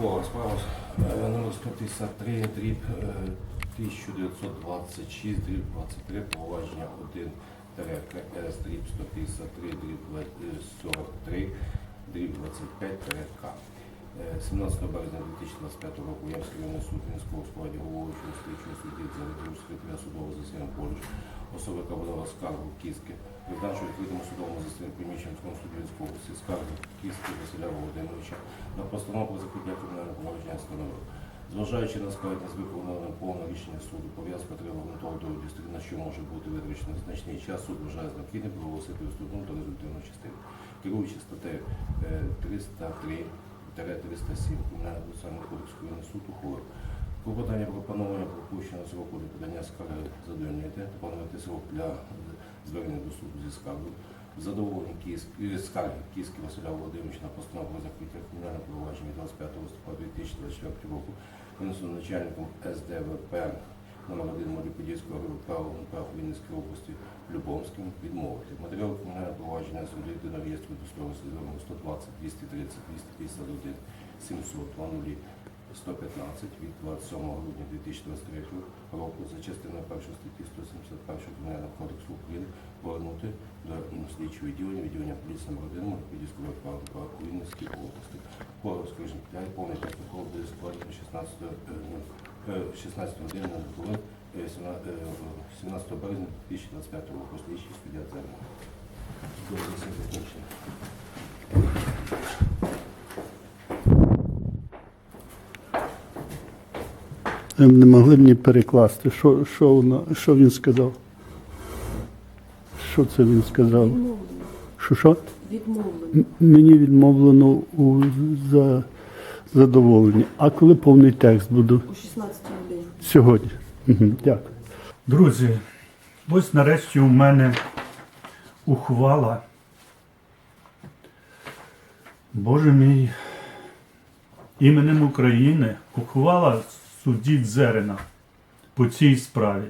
Е, номер 153, дріб е, 1926, дріб 23, провадження 1 КС, дріб 153, дріб е, 43, дріб 25 К. Е, 17 березня 2025 року Ямський районний суд Вінського складі головуючого слідчого судді за відкриття судового засідання поруч. Особа, яка скаргу Кіски, віддачу відкритому судовому приміщенням Консуду Вінської області скарги Кіски Василя Володимировича на постанову про закриття кримінального провадження встановив. Зважаючи на складність виконання повного рішення суду, пов'язка треба доводі, на що може бути витрачено значний час, суд вважає за необхідне проголосити основну та результативну частину. Керуючи статтею е, 303 307 Кримінального процесуального кодексу України суд ухвалив. Клопотання про пановання пропущеного сроку для подання скарги задовольнити, планувати срок для звернення до суду зі скаргою. Задоволення Київськ- е, скарги Київського Василя Володимировича на постанову про закриття кримінального провадження 25 листопада 2024 року винесено начальником СДВП номер 1 Моріподільського ГВП УНП Вінницької області Любомським відмовити. Матеріал кримінального провадження судити на реєстру до слова номер 120 230 251 700 00 115 від 27 грудня 2023 року за частиною 1 статті 171 Кримінального кодексу України повернути до слідчого відділення відділення поліції 1 Морпідівського ВП у Вінницькій області. Коров, скажімо, я повний протокол буде складено 16 е, 16 години на хвилин е, 17 березня 2025 року слідчий суддя Зерна. До засідання закінчено. Ви Не могли мені перекласти, що, що, воно, що він сказав? Що це він сказав? Відмовлено. Що що? Відмовлено. Мені відмовлено у за, задоволенні. А коли повний текст буду? У 16 годині. Сьогодні. Угу, дякую. Друзі, ось нарешті у мене ухвала. Боже мій, іменем України ухвала судді Дзерина по цій справі.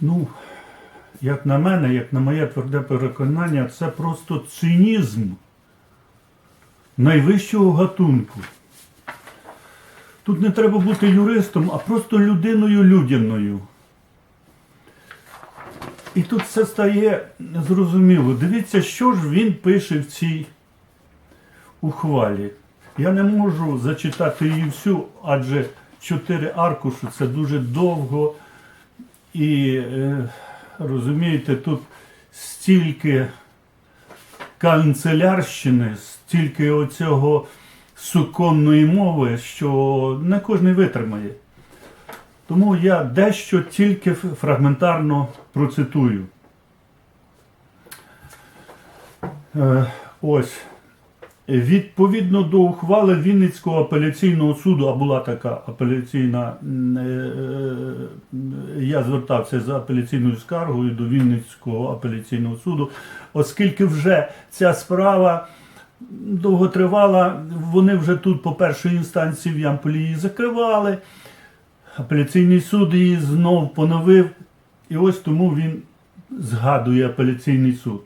Ну, як на мене, як на моє тверде переконання, це просто цинізм найвищого гатунку. Тут не треба бути юристом, а просто людиною людяною. І тут все стає зрозуміло. Дивіться, що ж він пише в цій ухвалі. Я не можу зачитати її всю, адже чотири аркуші це дуже довго. І е, розумієте, тут стільки канцелярщини, стільки оцього суконної мови, що не кожен витримає. Тому я дещо тільки фрагментарно процитую. Е, ось. Відповідно до ухвали Вінницького апеляційного суду, а була така апеляційна, е, е, я звертався за апеляційною скаргою до Вінницького апеляційного суду, оскільки вже ця справа довго тривала, вони вже тут по першій інстанції в Ямполі її закривали. Апеляційний суд її знов поновив, і ось тому він згадує апеляційний суд.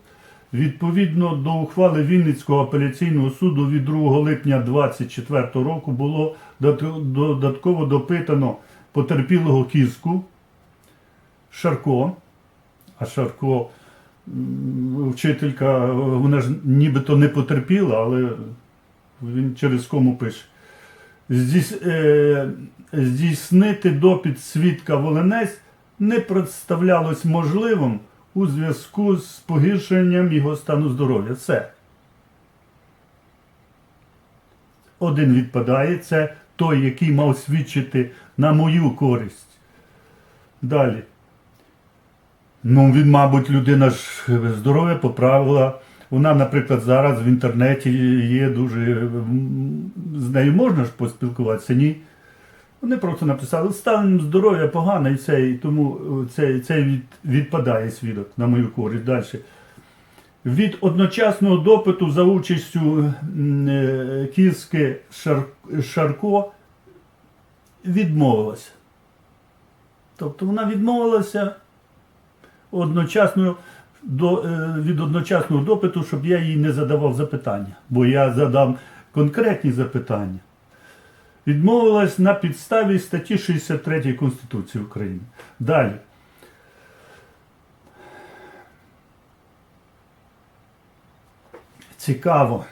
Відповідно до ухвали Вінницького апеляційного суду від 2 липня 2024 року було додатково допитано потерпілого кіску Шарко. А Шарко, вчителька, вона ж нібито не потерпіла, але він через кому пише. Е, здійснити допит свідка Волинець не представлялось можливим у зв'язку з погіршенням його стану здоров'я. Все. Один відпадає, це той, який мав свідчити на мою користь. Далі. Ну, він, мабуть, людина ж здоров'я поправила. Вона, наприклад, зараз в інтернеті є дуже. З нею можна ж поспілкуватися? Ні. Вони просто написали, стан здоров'я погано і тому е, цей, цей від, відпадає свідок на мою користь. Далі. Від одночасного допиту за участю м, е, Кіски Шар, Шарко відмовилася. Тобто вона відмовилася одночасно до, е, від одночасного допиту, щоб я їй не задавав запитання, бо я задав конкретні запитання. Відмовилась на підставі статті 63 Конституції України. Далі. Цікаво.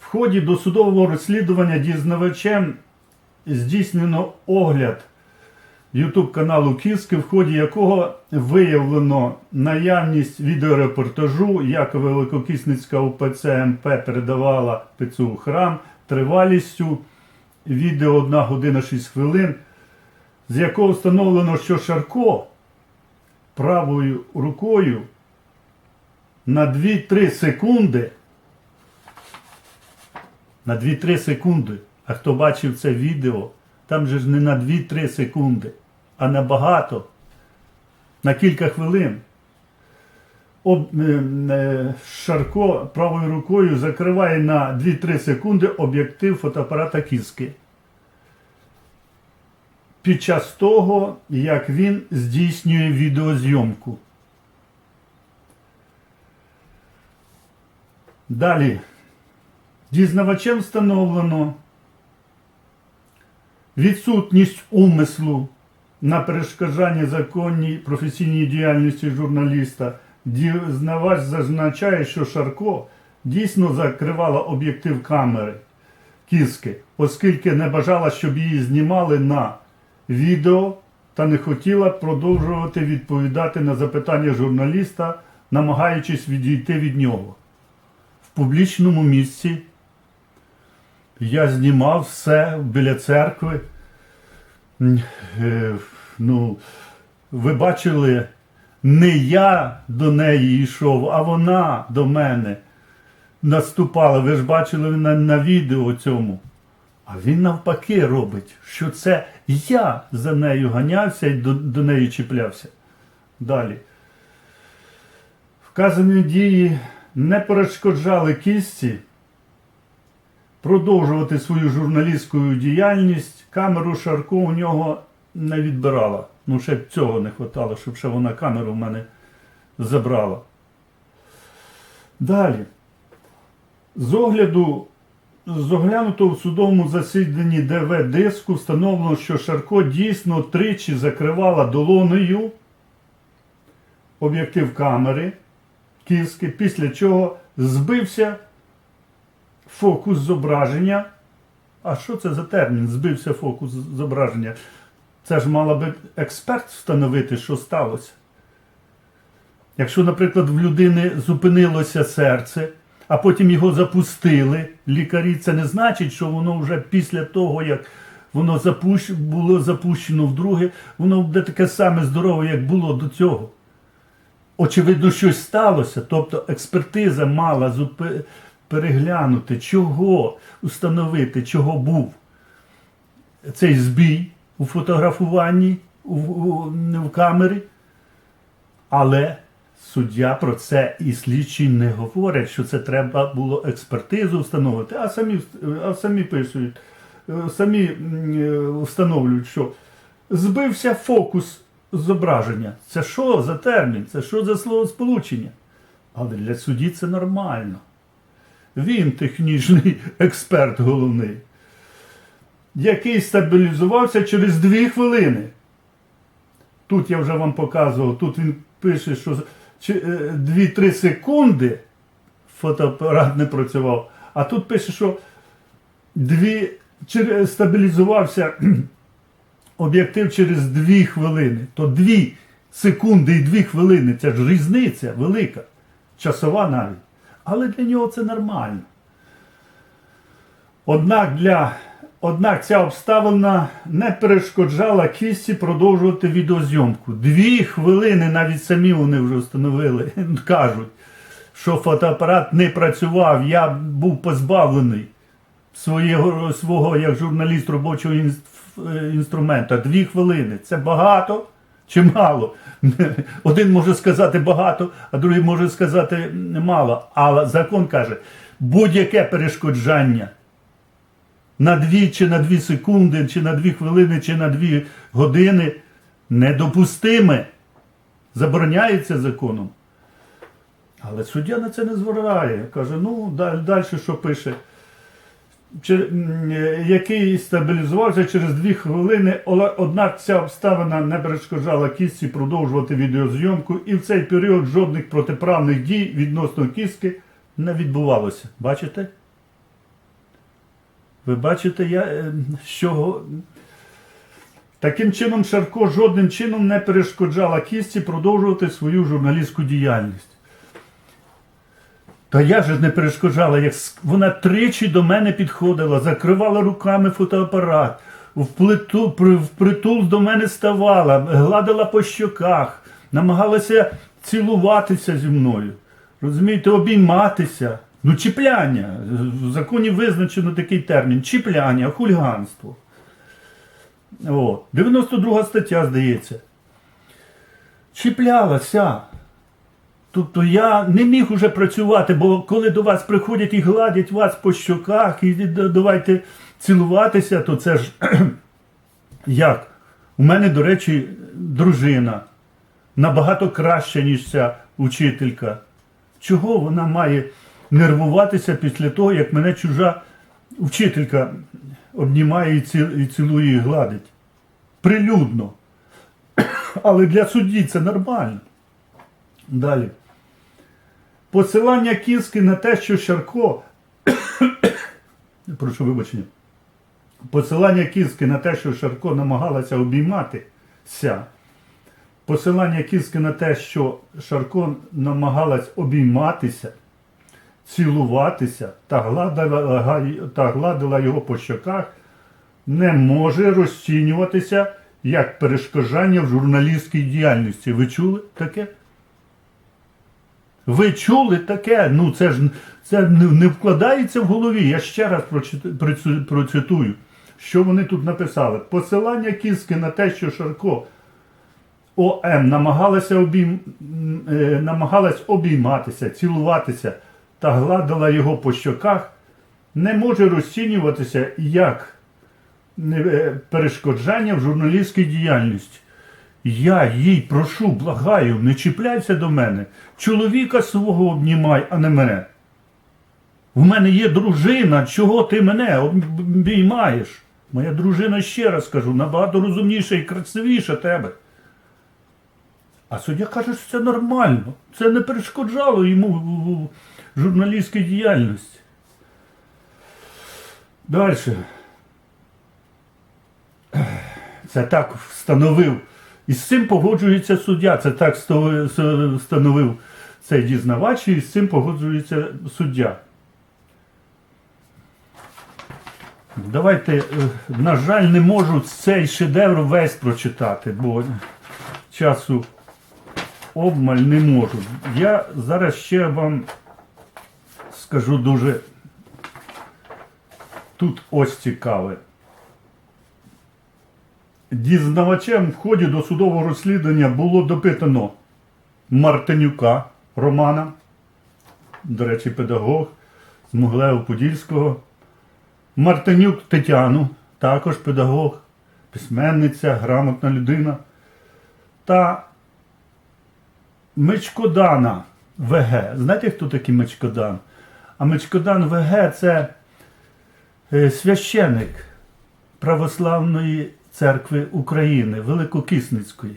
В ході досудового розслідування дізнавачем здійснено огляд YouTube каналу Кіски, в ході якого виявлено наявність відеорепортажу, як Великокисницька УПЦ МП передавала ПЦУ храм тривалістю відео 1 година 6 хвилин, з якого встановлено, що Шарко правою рукою на 2-3 секунди. На 2-3 секунди. А хто бачив це відео, там же ж не на 2-3 секунди, а на багато, на кілька хвилин. Об, е, Шарко правою рукою закриває на 2-3 секунди об'єктив фотоапарата Кіски. Під час того, як він здійснює відеозйомку. Далі. Дізнавачем встановлено відсутність умислу на перешкоджання законній професійній діяльності журналіста. Дізнавач зазначає, що Шарко дійсно закривала об'єктив камери кіски, оскільки не бажала, щоб її знімали на відео та не хотіла продовжувати відповідати на запитання журналіста, намагаючись відійти від нього. В публічному місці я знімав все біля церкви. Е, Ну, ви бачили, не я до неї йшов, а вона до мене наступала. Ви ж бачили на, на відео цьому. А він навпаки робить, що це я за нею ганявся і до, до неї чіплявся. Далі. Вказані дії не перешкоджали кісті продовжувати свою журналістську діяльність. Камеру Шарко у нього не відбирала. Ну, ще б цього не вистачало, щоб ще вона камеру в мене забрала. Далі. З огляду, з оглянутого в судовому засіданні ДВ диску встановлено, що Шарко дійсно тричі закривала долонею об'єктив камери кіски, після чого збився фокус зображення. А що це за термін? Збився фокус зображення. Це ж мала би експерт встановити, що сталося. Якщо, наприклад, в людини зупинилося серце, а потім його запустили, лікарі, це не значить, що воно вже після того, як воно запущ... було запущено вдруге, воно буде таке саме здорове, як було до цього. Очевидно, щось сталося. Тобто експертиза мала зупи... переглянути, чого установити, чого був цей збій у фотографуванні у, у, в камері. Але суддя про це і слідчі не говорять, що це треба було експертизу встановити, а самі, а самі пишуть, е, самі е, встановлюють, що збився фокус зображення. Це що за термін? Це що за словосполучення? Але для судді це нормально. Він технічний експерт головний, який стабілізувався через дві хвилини. Тут я вже вам показував, тут він пише, що е, 2-3 секунди фотоапарат не працював, а тут пише, що дві, стабілізувався об'єктив через 2 хвилини. То 2 секунди і 2 хвилини це ж різниця велика, часова навіть. Але для нього це нормально. Однак, для, однак ця обставина не перешкоджала кісті продовжувати відеозйомку. Дві хвилини навіть самі вони вже встановили, кажуть, що фотоапарат не працював, я був позбавлений свого, свого як журналіст робочого інс- інструмента. Дві хвилини. Це багато чи мало? Один може сказати багато, а другий може сказати мало. Але закон каже, будь-яке перешкоджання на дві чи на дві секунди, чи на дві хвилини, чи на дві години недопустиме. Забороняється законом. Але суддя на це не зважає. Каже, ну далі що пише. Чи, е, який стабілізувався через дві хвилини, однак ця обставина не перешкоджала кістці продовжувати відеозйомку, і в цей період жодних протиправних дій відносно кістки не відбувалося. Бачите? Ви бачите, я, е, що таким чином Шарко жодним чином не перешкоджала кістці продовжувати свою журналістську діяльність. Та я же не перешкоджала, як вона тричі до мене підходила, закривала руками фотоапарат, в притул до мене ставала, гладила по щоках, намагалася цілуватися зі мною. Розумієте, обійматися. Ну, чіпляння. В законі визначено такий термін чіпляння, хуліганство. О, 92 стаття, здається. Чіплялася. Тобто я не міг уже працювати, бо коли до вас приходять і гладять вас по щоках, і давайте цілуватися, то це ж як? У мене, до речі, дружина набагато краща, ніж ця учителька. Чого вона має нервуватися після того, як мене чужа вчителька обнімає і цілує і гладить? Прилюдно. Але для судді це нормально. Далі. Посилання кіски на те, що Шарко. Прошу вибачення. Посилання кіски на те, що Шарко намагалася обійматися. Посилання кіски на те, що Шарко намагалась обійматися, цілуватися та гладила, та гладила його по щоках, не може розцінюватися як перешкоджання в журналістській діяльності. Ви чули таке? Ви чули таке? Ну це ж це не, вкладається в голові. Я ще раз процитую, що вони тут написали. Посилання кіски на те, що Шарко ОМ намагалася, обійм... е, намагалась обійматися, цілуватися та гладила його по щоках, не може розцінюватися як е, перешкоджання в журналістській діяльності. Я їй прошу, благаю, не чіпляйся до мене. Чоловіка свого обнімай, а не мене. В мене є дружина, чого ти мене обіймаєш? Моя дружина, ще раз кажу, набагато розумніша і красивіша тебе. А суддя каже, що це нормально. Це не перешкоджало йому в діяльності. Далі. Це так встановив. І з цим погоджується суддя. Це так встановив цей дізнавач, і з цим погоджується суддя. Давайте, е, на жаль, не можу цей шедевр весь прочитати, бо часу обмаль не можу. Я зараз ще вам скажу дуже тут ось цікаве. Дізнавачем в ході досудового розслідування було допитано Мартинюка Романа, до речі, педагог з Муглево-Подільського, Мартинюк Тетяну, також педагог, письменниця, грамотна людина, та Мечкодана ВГ. Знаєте, хто такий Мечкодан? А Мечкодан ВГ це е, священик Православної церкви України, Великокисницької.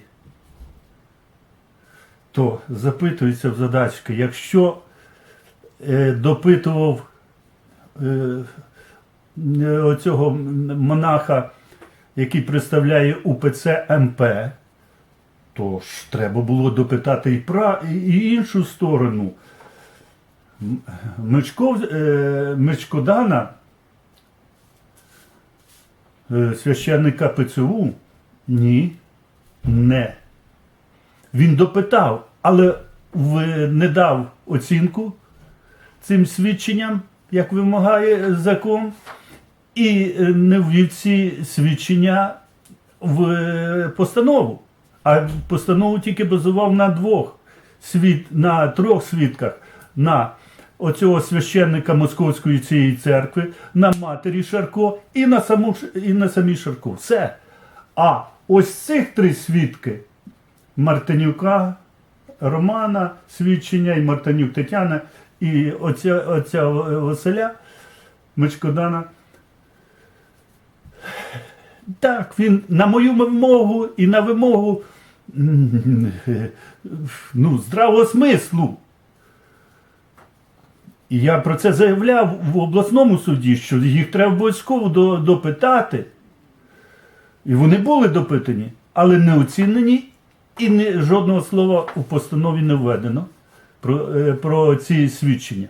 То запитується в задачки, якщо е, допитував е, е, оцього монаха, який представляє УПЦ МП, то ж треба було допитати і, пра, і, і іншу сторону. М- Мичков, е, Мичкодана, е, священника ПЦУ, ні, не. Він допитав, але не дав оцінку цим свідченням, як вимагає закон, і е, не ввів ці свідчення в постанову. А постанову тільки базував на двох свід, на трьох свідках. На оцього священника Московської цієї церкви, на матері Шарко і на саму і на самій Шарко. Все. А ось цих три свідки Мартинюка Романа свідчення, і Мартанюк Тетяна, і оця, оця Василя Мичкодана. Так, він на мою вимогу і на вимогу ну, здравого смислу. І я про це заявляв в обласному суді, що їх треба обов'язково до- допитати. І вони були допитані, але не оцінені, і не, жодного слова у постанові не введено про, е, про ці свідчення.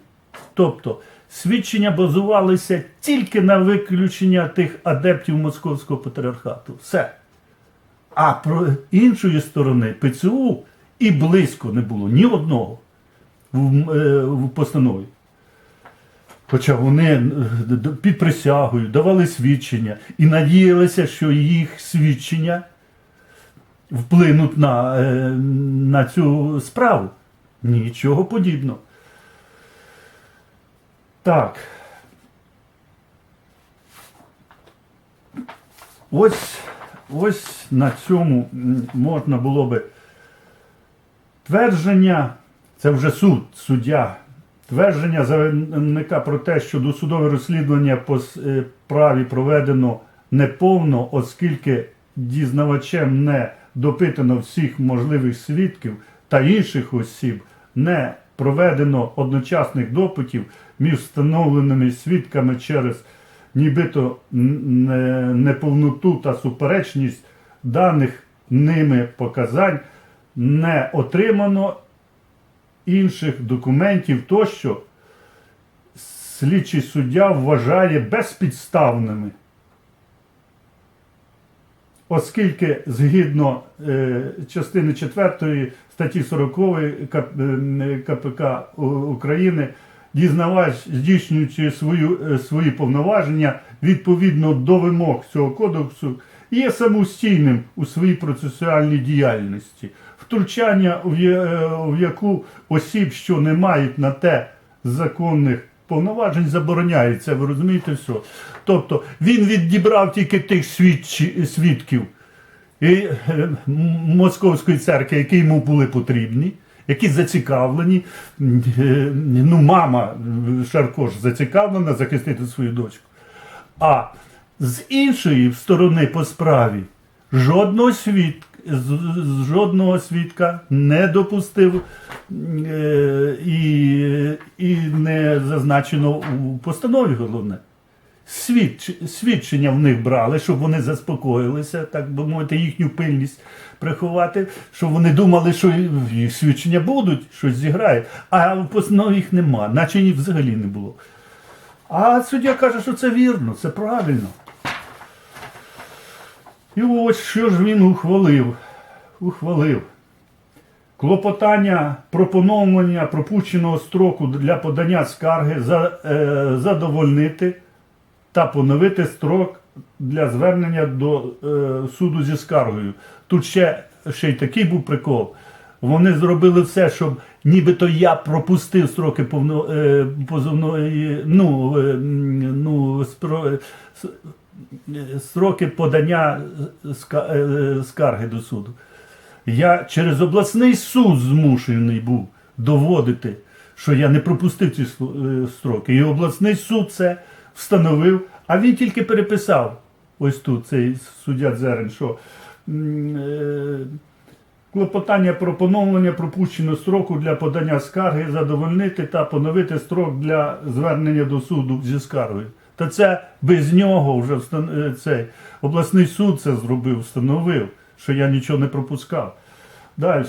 Тобто свідчення базувалися тільки на виключення тих адептів Московського патріархату. Все. А про іншої сторони ПЦУ і близько не було ні одного в, е, в постанові. Хоча вони е, під присягою давали свідчення і надіялися, що їх свідчення вплинуть на, е, на цю справу. Нічого подібного. Так. Ось, ось на цьому можна було би твердження, це вже суд, суддя. Твердження заявника про те, що досудове розслідування по с- е, проведено неповно, оскільки дізнавачем не допитано всіх можливих свідків та інших осіб, не проведено одночасних допитів між встановленими свідками через нібито неповноту та суперечність даних ними показань, не отримано інших документів тощо слідчий суддя вважає безпідставними. Оскільки згідно е, частини 4 статті 40 Кап- е, КПК України, дізнавач, здійснюючи свою, е, свої повноваження відповідно до вимог цього кодексу, є самостійним у своїй процесуальній діяльності. Втручання, в е, яку осіб, що не мають на те законних повноважень, забороняється. Ви розумієте все? Тобто він відібрав тільки тих свідків і, е, московської церкви, які йому були потрібні. Які зацікавлені, е, ну, мама Шарко ж зацікавлена захистити свою дочку. А з іншої сторони по справі жодного свідка, з- жодного свідка не допустив е, і, і не зазначено у постанові головне. Свідч, свідчення в них брали, щоб вони заспокоїлися, так би мовити, їхню пильність приховати, щоб вони думали, що їх свідчення будуть, щось зіграють, а в постанові їх нема, наче їх взагалі не було. А суддя каже, що це вірно, це правильно. І ось що ж він ухвалив. Ухвалив. Клопотання про поновлення пропущеного строку для подання скарги е, задовольнити та поновити строк для звернення до е, суду зі скаргою. Тут ще, ще й такий був прикол. Вони зробили все, щоб нібито я пропустив строки повно, е, позовної, ну, ну, спро, строки подання е, скарги до суду. Я через обласний суд змушений був доводити, що я не пропустив ці е, строки. І обласний суд це встановив, а він тільки переписав ось тут цей суддя Дзерен, що е, клопотання про поновлення пропущеного строку для подання скарги задовольнити та поновити строк для звернення до суду зі скаргою. Та це без нього вже е, цей обласний суд це зробив, встановив, що я нічого не пропускав. Далі.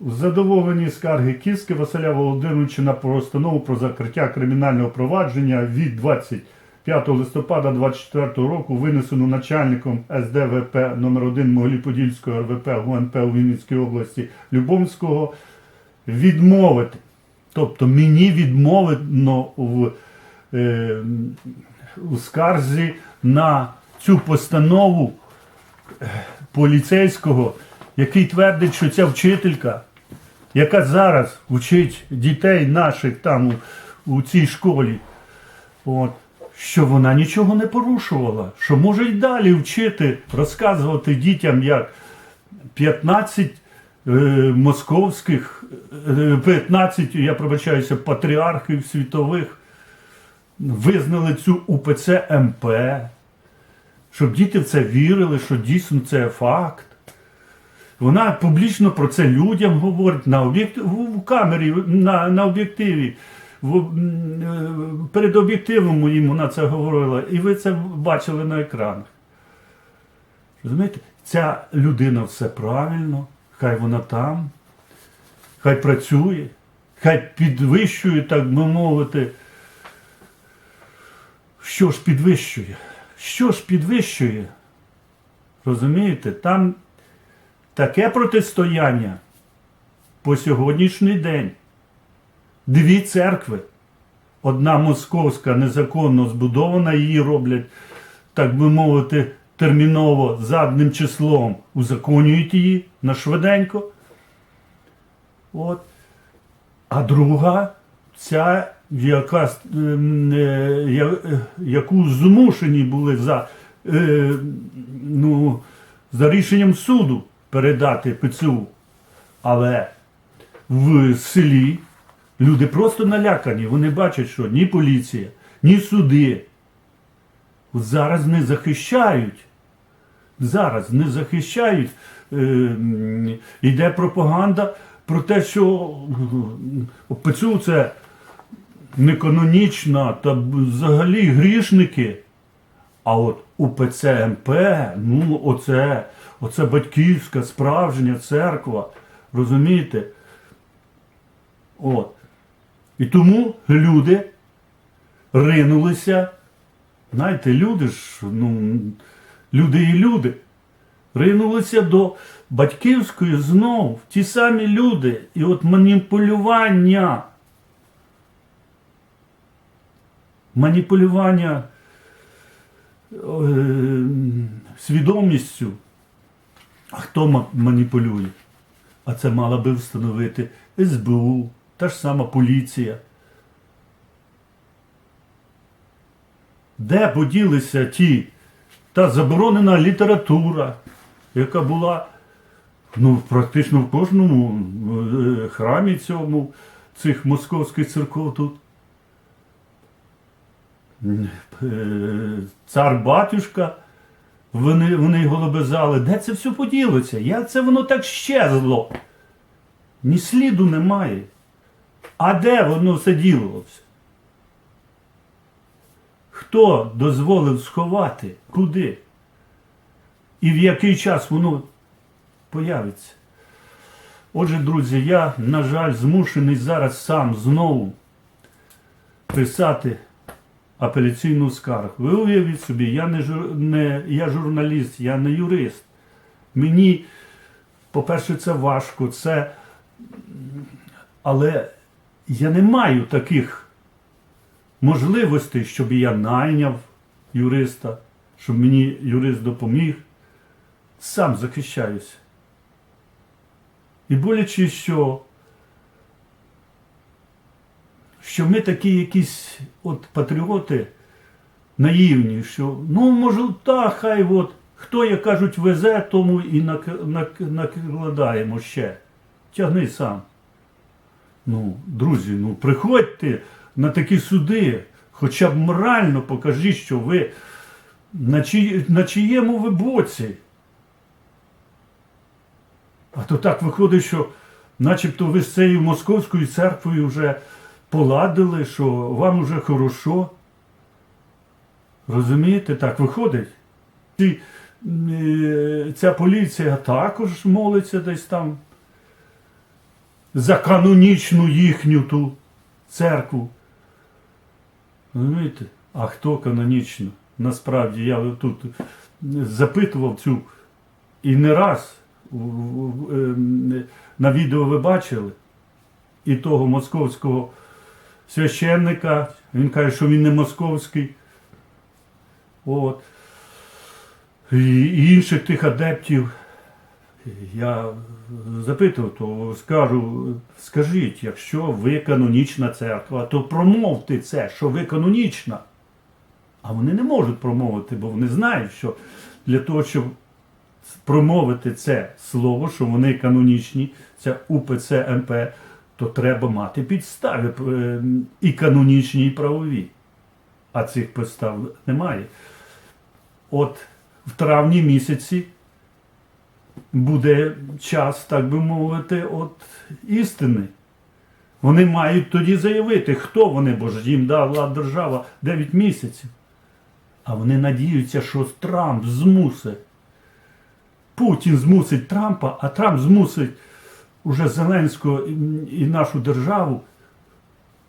В задоволенні скарги Кіски Василя Володимировича на постанову про закриття кримінального провадження від 25 листопада 24 року винесено начальником СДВП номер 1 Могилі-Подільського РВП ГУНП у Вінницькій області Любомського відмовити. Тобто мені відмовлено в, у скарзі на цю постанову поліцейського, який твердить, що ця вчителька, яка зараз вчить дітей наших там у, у цій школі, от, що вона нічого не порушувала, що може й далі вчити, розказувати дітям, як 15 е, московських, е, 15, я пробачаюся, патріархів світових визнали цю УПЦ МП, щоб діти в це вірили, що дійсно це факт. Вона публічно про це людям говорить на об'єкт в камері, на, на об'єктиві. Е, перед об'єктивом моїм вона це говорила, і ви це бачили на екранах. Розумієте, ця людина все правильно, хай вона там, хай працює, хай підвищує, так би мовити. Що ж підвищує? Що ж підвищує? Розумієте, там таке протистояння по сьогоднішній день. Дві церкви. Одна московська незаконно збудована, її роблять, так би мовити, терміново задним числом узаконюють її на швиденько. От. А друга, ця, яка, ем, е, я- яку змушені були за, е, ну, за рішенням суду передати ПЦУ. Але в селі люди просто налякані. Вони бачать, що ні поліція, ні суди зараз не захищають. Зараз не захищають. Йде пропаганда про те, що ПЦУ це неканонічна та взагалі грішники. А от УПЦ МП, ну оце, оце батьківська справжня церква. Розумієте? От. І тому люди ринулися. Знаєте, люди ж, ну, люди і люди. Ринулися до батьківської знов, ті самі люди. І от маніпулювання. Маніпулювання е, свідомістю. А хто маніпулює? А це мала би встановити СБУ, та ж сама поліція. Де поділися ті та заборонена література, яка була ну, практично в кожному е, храмі цьому цих московських церков тут. Цар батюшка, вони, вони його. Де це все поділося? Як це воно так щезло? Ні сліду немає. А де воно все ділилося? Хто дозволив сховати? Куди? І в який час воно появиться? Отже, друзі, я, на жаль, змушений зараз сам знову писати апеляційну скаргу. Ви уявіть собі, я не, жур... не я журналіст, я не юрист. Мені, по-перше, це важко, це. Але я не маю таких можливостей, щоб я найняв юриста, щоб мені юрист допоміг. Сам захищаюся. І боляче, що, що ми такі якісь от патріоти наївні, що ну може та хай от хто, як кажуть, везе, тому і нак- нак- накладаємо ще. Тягни сам. Ну, друзі, ну приходьте на такі суди, хоча б морально покажіть, що ви на, чиї, на чиєму ви боці. А то так виходить, що начебто ви з цією московською церквою вже поладили, що вам уже хорошо. Розумієте, так виходить. Ці, е, ця поліція також молиться десь там за канонічну їхню ту церкву. Розумієте? А хто канонічно? Насправді я тут запитував цю і не раз ем, на відео ви бачили і того московського священника. Він каже, що він не московський. От. І інших тих адептів. Я запитував, то скажу, скажіть, якщо ви канонічна церква, то промовте це, що ви канонічна. А вони не можуть промовити, бо вони знають, що для того, щоб промовити це слово, що вони канонічні, це УПЦ МП, то треба мати підстави е, і канонічні, і правові. А цих підстав немає. От в травні місяці буде час, так би мовити, от істини. Вони мають тоді заявити, хто вони, бо ж їм дала держава 9 місяців. А вони надіються, що Трамп змусить. Путін змусить Трампа, а Трамп змусить уже Зеленського і- нашу державу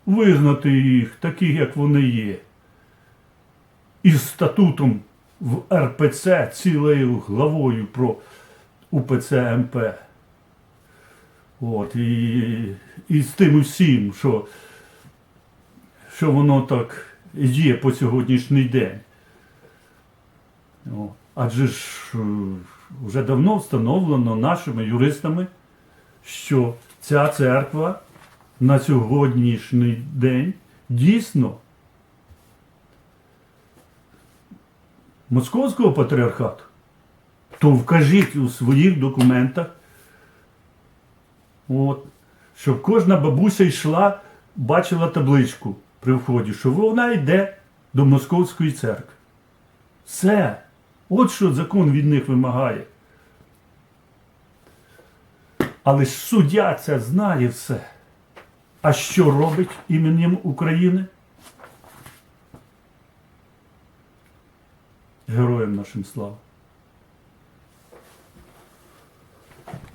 визнати їх таких, як вони є. Із статутом в РПЦ цілою главою про УПЦ МП. От, і, і з тим усім, що, що воно так є по сьогоднішній день. О, адже ж е, вже давно встановлено нашими юристами, що ця церква на сьогоднішній день дійсно Московського патріархату, то вкажіть у своїх документах, от, щоб кожна бабуся йшла, бачила табличку при вході, що вона йде до Московської церкви. Все. От що закон від них вимагає. Але суддя це знає все. А що робить іменем України? Героям нашим слава.